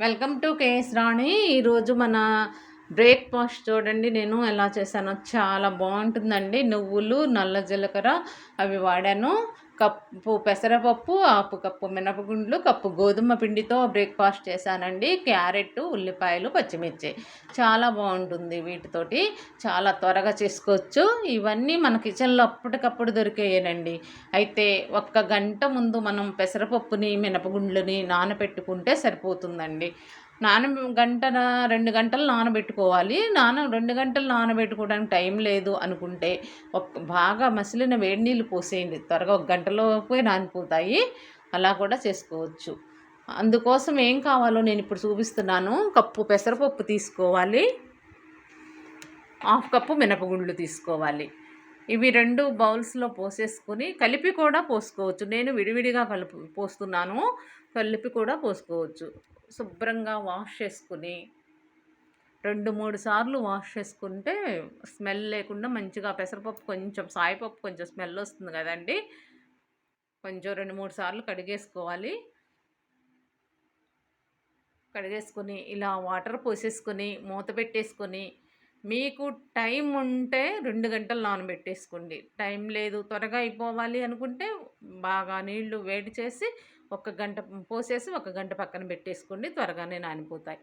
Welcome to KS రాణి. ఈరోజు మన breakfast చూడండి నేను ఎలా చేశానో. చాలా బాగుంటుందండి. నువ్వులు నల్ల జీలకర్ర అవి వాడాను. కప్పు పెసరపప్పు ఆపు కప్పు మినపగుండ్లు కప్పు గోధుమ పిండితో బ్రేక్ఫాస్ట్ చేశానండి. క్యారెట్ ఉల్లిపాయలు పచ్చిమిర్చి. చాలా బాగుంటుంది వీటితోటి. చాలా త్వరగా చేసుకోవచ్చు. ఇవన్నీ మన కిచెన్లో అప్పటికప్పుడు దొరికేయనండి. అయితే ఒక్క గంట ముందు మనం పెసరపప్పుని మినపగుండ్లని నానబెట్టుకుంటే సరిపోతుందండి. నాన గంట రెండు గంటలు నానబెట్టుకోవాలి. నాన రెండు గంటలు నానబెట్టుకోవడానికి టైం లేదు అనుకుంటే ఒక బాగా మసిలిన వేడి నీళ్ళు పోసేయండి. త్వరగా ఒక గంటలోపే నానిపోతాయి. అలా కూడా చేసుకోవచ్చు. అందుకోసం ఏం కావాలో నేను ఇప్పుడు చూపిస్తున్నాను. కప్పు పెసరపప్పు తీసుకోవాలి. హాఫ్ కప్పు మినపగుండ్లు తీసుకోవాలి. ఇవి రెండు బౌల్స్లో పోసేసుకొని కలిపి కూడా పోసుకోవచ్చు. నేను విడివిడిగా కలుపు పోస్తున్నాను. కలిపి కూడా పోసుకోవచ్చు. శుభ్రంగా వాష్ చేసుకుని రెండు మూడు సార్లు వాష్ చేసుకుంటే స్మెల్ లేకుండా మంచిగా పెసరపప్పు కొంచెం సాయిపప్పు కొంచెం స్మెల్ వస్తుంది కదండి. కొంచెం రెండు మూడు సార్లు కడిగేసుకోవాలి. కడిగేసుకొని ఇలా వాటర్ పోసేసుకొని మూత పెట్టేసుకొని మీకు టైం ఉంటే రెండు గంటలు నానబెట్టేసుకోండి. టైం లేదు త్వరగా అయిపోవాలి అనుకుంటే బాగా నీళ్ళు వేడి చేసి ఒక గంట పోసేసి ఒక గంట పక్కన పెట్టేసుకోండి త్వరగానే నానిపోతాయి.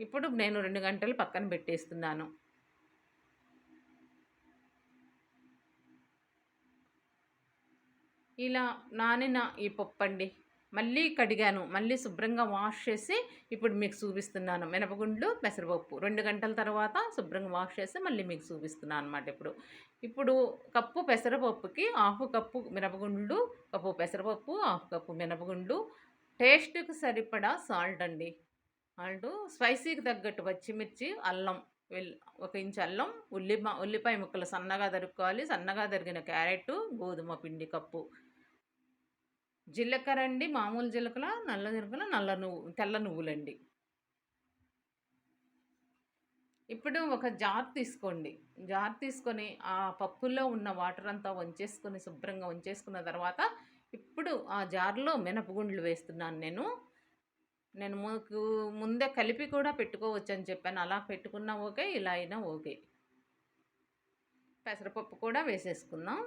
ఇప్పుడు నేను రెండు గంటలు పక్కన పెట్టేస్తున్నాను. ఇలా నానిన ఈ పప్పు అండి మళ్ళీ కడిగాను. మళ్ళీ శుభ్రంగా వాష్ చేసి ఇప్పుడు మీకు చూపిస్తున్నాను. మినపగుండ్లు పెసరపప్పు. రెండు గంటల తర్వాత శుభ్రంగా వాష్ చేసి మళ్ళీ మీకు చూపిస్తున్నాను అనమాట ఇప్పుడు. ఇప్పుడు కప్పు పెసరపప్పుకి హాఫ్ కప్పు మినపగుండ్లు కప్పు పెసరపప్పు హాఫ్ కప్పు మినపగుండ్లు. టేస్ట్కి సరిపడా సాల్ట్ అండి. సాల్ట్ స్పైసీకి తగ్గట్టు పచ్చిమిర్చి అల్లం ఒక ఇంచు అల్లం ఉల్లి ఉల్లిపాయ ముక్కలు సన్నగా తరుక్కోవాలి. సన్నగా తరిగిన క్యారెట్ గోధుమ పిండి కప్పు. జీలకర్ర అండి మామూలు జీలకర్ర నల్ల జీలకర్ర నల్ల నువ్వు తెల్ల నువ్వులండి. ఇప్పుడు ఒక జార్ తీసుకోండి. జార్ తీసుకొని ఆ పప్పులో ఉన్న వాటర్ అంతా వంచేసుకొని శుభ్రంగా వంచేసుకున్న తర్వాత ఇప్పుడు ఆ జార్లో మినపగుండ్లు వేస్తున్నాను నేను. నేను మీకు ముందే కలిపి కూడా పెట్టుకోవచ్చు అని చెప్పాను. అలా పెట్టుకున్నా ఓకే ఇలా అయినా ఓకే. పెసరపప్పు కూడా వేసేసుకుందాం.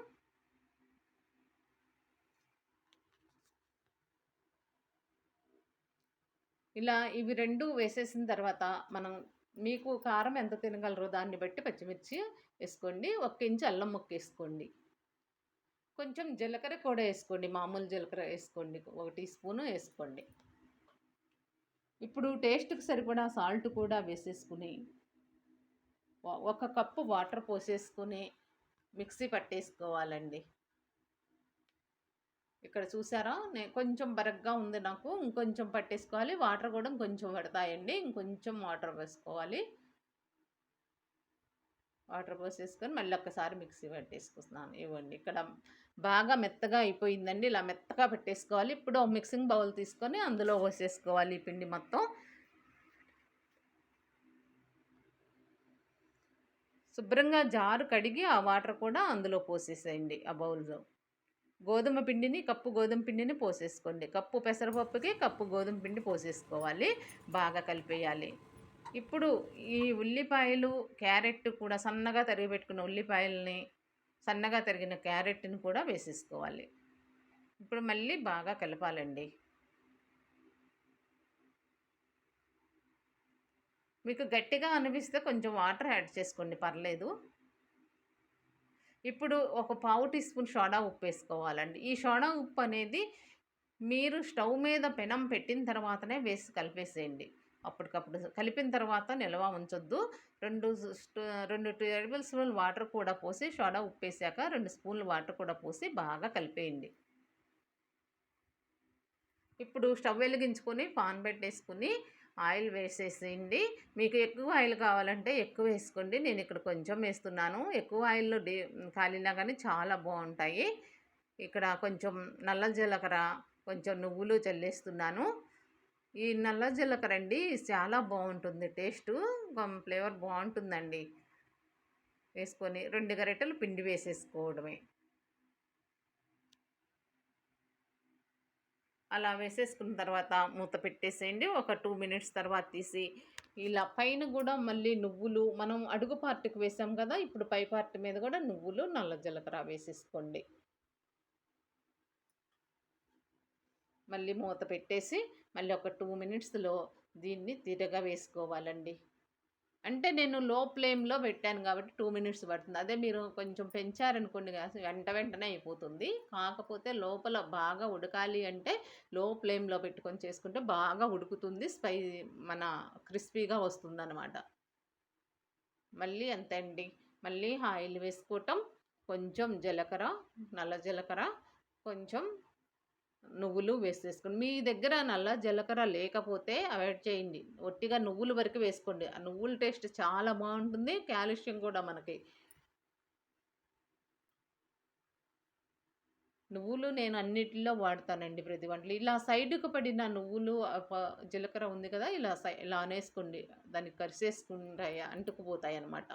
ఇలా ఇవి రెండు వేసేసిన తర్వాత మనం మీకు కారం ఎంత తినగలరో దాన్ని బట్టి పచ్చిమిర్చి వేసుకోండి. ఒక ఇంచు అల్లం ముక్క వేసుకోండి. కొంచెం జీలకర్ర కూడా వేసుకోండి. మామూలు జీలకర్ర వేసుకోండి. ఒక టీ స్పూను వేసుకోండి. ఇప్పుడు టేస్ట్కి సరిపడా సాల్ట్ కూడా వేసేసుకుని ఒక కప్పు వాటర్ పోసేసుకుని మిక్సీ పట్టేసుకోవాలండి. ఇక్కడ చూసారా? నేను కొంచెం బరగ్గా ఉంది నాకు. ఇంకొంచెం పట్టేసుకోవాలి. వాటర్ కూడా కొంచెం పడతాయండి. ఇంకొంచెం వాటర్ వేసుకోవాలి వాటర్ పోసేసుకొని మళ్ళీ ఒక్కసారి మిక్సీ పట్టేసుకున్నాను ఇవ్వండి. ఇక్కడ బాగా మెత్తగా అయిపోయిందండి. ఇలా మెత్తగా పెట్టేసుకోవాలి. ఇప్పుడు మిక్సింగ్ బౌల్ తీసుకొని అందులో పోసేసుకోవాలి ఈ పిండి మొత్తం. శుభ్రంగా జారు కడిగి ఆ వాటర్ కూడా అందులో పోసేసేయండి ఆ బౌల్లో. గోధుమ పిండిని కప్పు గోధుమ పిండిని పోసేసుకోండి. కప్పు పెసరపప్పుకి కప్పు గోధుమ పిండి పోసేసుకోవాలి. బాగా కలిపేయాలి. ఇప్పుడు ఈ ఉల్లిపాయలు క్యారెట్ కూడా సన్నగా తరిగి పెట్టుకున్న ఉల్లిపాయలని సన్నగా తరిగిన క్యారెట్ని కూడా వేసేసుకోవాలి. ఇప్పుడు మళ్ళీ బాగా కలపాలండి. మీకు గట్టిగా అనిపిస్తే కొంచెం వాటర్ యాడ్ చేసుకోండి. పర్లేదు. ఇప్పుడు ఒక పావు టీ స్పూన్ సోడా ఉప్పు వేసుకోవాలండి ఈ సోడా ఉప్పు అనేది మీరు స్టవ్ మీద పెనం పెట్టిన తర్వాతనే వేసి కలిపేసేయండి. అప్పటికప్పుడు కలిపిన తర్వాత నిల్వ ఉంచొద్దు. రెండు రెండు టేబుల్ స్పూన్లు వాటర్ కూడా పోసి సోడా ఉప్పు వేసాక రెండు స్పూన్లు వాటర్ కూడా పోసి బాగా కలిపేయండి. ఇప్పుడు స్టవ్ వెలిగించుకొని పాన్ పెట్టేసుకుని ఆయిల్ వేసేసేయండి. మీకు ఎక్కువ ఆయిల్ కావాలంటే ఎక్కువ వేసుకోండి. నేను ఇక్కడ కొంచెం వేస్తున్నాను. ఎక్కువ ఆయిల్లో డి కాలినా కానీ చాలా బాగుంటాయి. ఇక్కడ కొంచెం నల్ల జీలకర్ర కొంచెం నువ్వులు చల్లేస్తున్నాను. ఈ నల్ల జీలకర్ర అండి చాలా బాగుంటుంది టేస్ట్. ఫ్లేవర్ బాగుంటుందండి. వేసుకొని రెండు గరిటెలు పిండి వేసేసుకోవడమే. అలా వేసేసుకున్న తర్వాత మూత పెట్టేసేయండి. ఒక టూ మినిట్స్ తర్వాత తీసి ఇలా పైన కూడా మళ్ళీ నువ్వులు మనం అడుగు పార్ట్కి వేసాం కదా ఇప్పుడు పై పార్ట్ మీద కూడా నువ్వులు నల్ల జీలకర్ర వేసేసుకోండి. మళ్ళీ మూత పెట్టేసి మళ్ళీ ఒక టూ మినిట్స్లో దీన్ని తిరగా వేసుకోవాలండి. అంటే నేను లో ఫ్లేమ్లో పెట్టాను కాబట్టి టూ మినిట్స్ పడుతుంది. అదే మీరు కొంచెం పెంచారనుకోండి వెంట వెంటనే అయిపోతుంది. కాకపోతే లోపల బాగా ఉడకాలి అంటే లో ఫ్లేమ్లో పెట్టుకొని చేసుకుంటే బాగా ఉడుకుతుంది స్పై మన క్రిస్పీగా వస్తుంది అనమాట మళ్ళీ అంతే అండి. మళ్ళీ ఆయిల్ వేసుకోవటం కొంచెం జీలకర్ర నల్ల జీలకర్ర కొంచెం నువ్వులు వేసేసుకోండి. మీ దగ్గర నల్ల జీలకర్ర లేకపోతే అవాయిడ్ చేయండి. ఒట్టిగా నువ్వులు వరకు వేసుకోండి. ఆ నువ్వుల టేస్ట్ చాలా బాగుంటుంది. కాల్షియం కూడా మనకి. నువ్వులు నేను అన్నిటిలో వాడతానండి ప్రతి వంటలు. ఇలా సైడ్కు పడిన నువ్వులు జీలకర్ర ఉంది కదా ఇలా సై ఇలా అనేసుకోండి. దాన్ని కరిసేసుకుంటాయి అంటుకుపోతాయి అన్నమాట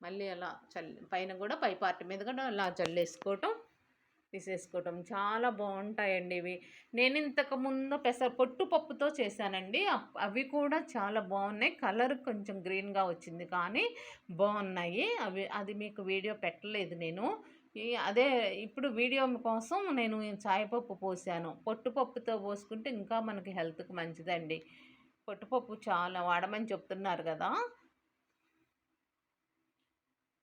మళ్ళీ అలా చల్లి పైన కూడా పై పార్ట్ మీద కూడా అలా చల్లేసుకోవటం తీసేసుకోవటం చాలా బాగుంటాయండి ఇవి. నేను ఇంతకుముందు పెసర పొట్టు పప్పుతో చేశానండి. అవి కూడా చాలా బాగున్నాయి. కలర్ కొంచెం గ్రీన్గా వచ్చింది కానీ బాగున్నాయి. అవి అది మీకు వీడియో పెట్టలేదు నేను. అదే ఇప్పుడు వీడియో కోసం నేను చాయపప్పు పోసాను. పొట్టుపప్పుతో పోసుకుంటే ఇంకా మనకి హెల్త్కి మంచిదండి. పొట్టుపప్పు చాలా వాడమని చెప్తున్నారు కదా.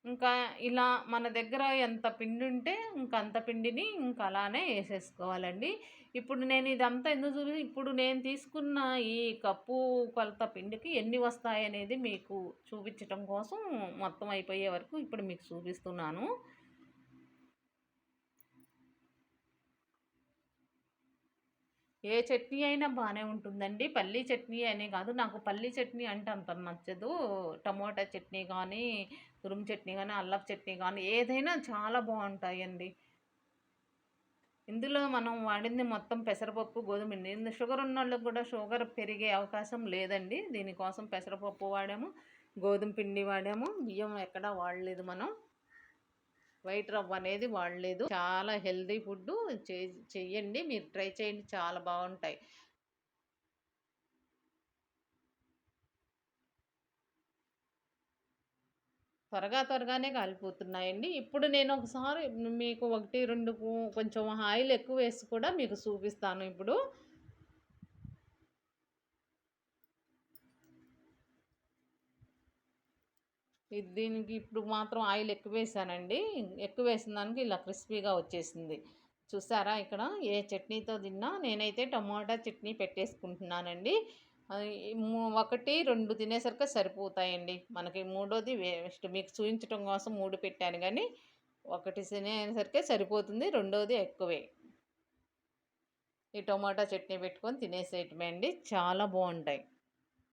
ఇంకా ఇలా మన దగ్గర ఎంత పిండి ఉంటే ఇంకా అంత పిండిని ఇంకా అలానే వేసేసుకోవాలండి. ఇప్పుడు నేను ఇదంతా ఎందుకు చూపి ఇప్పుడు నేను తీసుకున్న ఈ కప్పు కొలత పిండికి ఎన్ని వస్తాయి అనేది మీకు చూపించటం కోసం మొత్తం అయిపోయే వరకు ఇప్పుడు మీకు చూపిస్తున్నాను. ఏ చట్నీ అయినా బాగానే ఉంటుందండి. పల్లీ చట్నీ అనే కాదు. నాకు పల్లీ చట్నీ అంటే అంత నచ్చదు. టమోటా చట్నీ కానీ తురుము చట్నీ కానీ అల్లపు చట్నీ కానీ ఏదైనా చాలా బాగుంటాయండి. ఇందులో మనం వాడింది మొత్తం పెసరపప్పు గోధుమ పిండి. షుగర్ ఉన్న వాళ్ళకి కూడా షుగర్ పెరిగే అవకాశం లేదండి. దీనికోసం పెసరపప్పు వాడాము గోధుమ పిండి వాడాము బియ్యం ఎక్కడా వాడలేదు మనం. వైట్ రవ్వ అనేది వాడలేదు. చాలా హెల్దీ ఫుడ్ చెయ్యండి. మీరు ట్రై చేయండి. చాలా బాగుంటాయి. త్వరగా త్వరగానే కాలిపోతున్నాయండి. ఇప్పుడు నేను ఒకసారి మీకు ఒకటి రెండు కొంచెం ఆయిల్ ఎక్కువ వేసి కూడా మీకు చూపిస్తాను ఇప్పుడు. దీనికి ఇప్పుడు మాత్రం ఆయిల్ ఎక్కువ వేసానండి. ఎక్కువ వేసిన దానికి ఇలా క్రిస్పీగా వచ్చేసింది. చూసారా ఇక్కడ? ఏ చట్నీతో తిన్నా నేనైతే టమాటా చట్నీ పెట్టేసుకుంటున్నానండి. ఒకటి రెండు తినేసరికి సరిపోతాయండి. మనకి మూడోది వేస్ట్ మీకు చూపించడం కోసం మూడు పెట్టాను కానీ ఒకటి తినేసరికి సరిపోతుంది రెండోది ఎక్కువే. ఈ టమాటా చట్నీ పెట్టుకొని తినేసేయటమే అండి. చాలా బాగుంటాయి.